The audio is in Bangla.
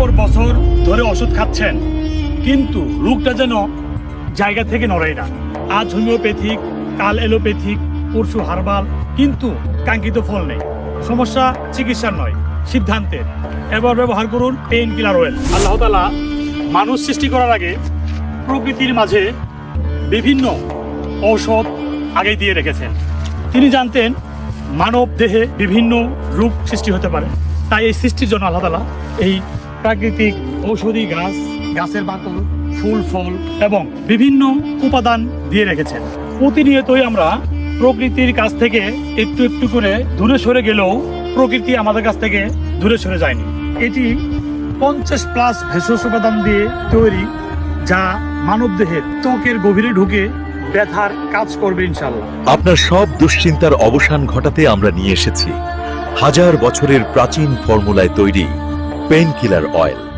পর বছর ধরে ওষুধ খাচ্ছেন। কিন্তু রোগটা যেন জায়গা থেকে নড়ে না। আজ হোমিওপ্যাথিক, কাল এলোপ্যাথিক পরশু হার্বাল, কিন্তু কাঙ্ক্ষিত ফল নেই। সমস্যা চিকিৎসার নয়, সিদ্ধান্তের। এবার ব্যবহার করুন পেইন কিলার অয়েল আল্লাহ তালা মানুষ সৃষ্টি করার আগে প্রকৃতির মাঝে বিভিন্ন ঔষধ আগে দিয়ে রেখেছেন। তিনি জানতেন মানব দেহে বিভিন্ন রূপ সৃষ্টি হতে পারে। তাই এই সৃষ্টির জন্য আল্লাহ তালা এই প্রাকৃতিক ঔষধি গাছ, গাছের বাকল ফুল, ফল এবং বিভিন্ন উপাদান দিয়ে রেখেছেন। প্রতিনিয়তই আমরা প্রকৃতির কাছ থেকে একটু একটু করে দূরে সরে গেলেও প্রকৃতি আমাদের কাছ থেকে দূরে সরে যায়নি। এটি পঞ্চাশ প্লাস ভেষজ উপাদান দিয়ে তৈরি, যা মানব দেহের ত্বকের গভীরে ঢুকে ব্যথার কাজ করবে ইনশাল্লাহ আপনার সব দুশ্চিন্তার অবসান ঘটাতে আমরা নিয়ে এসেছি। হাজার বছরের প্রাচীন ফর্মুলায় তৈরি পেইন কিলার অয়েল।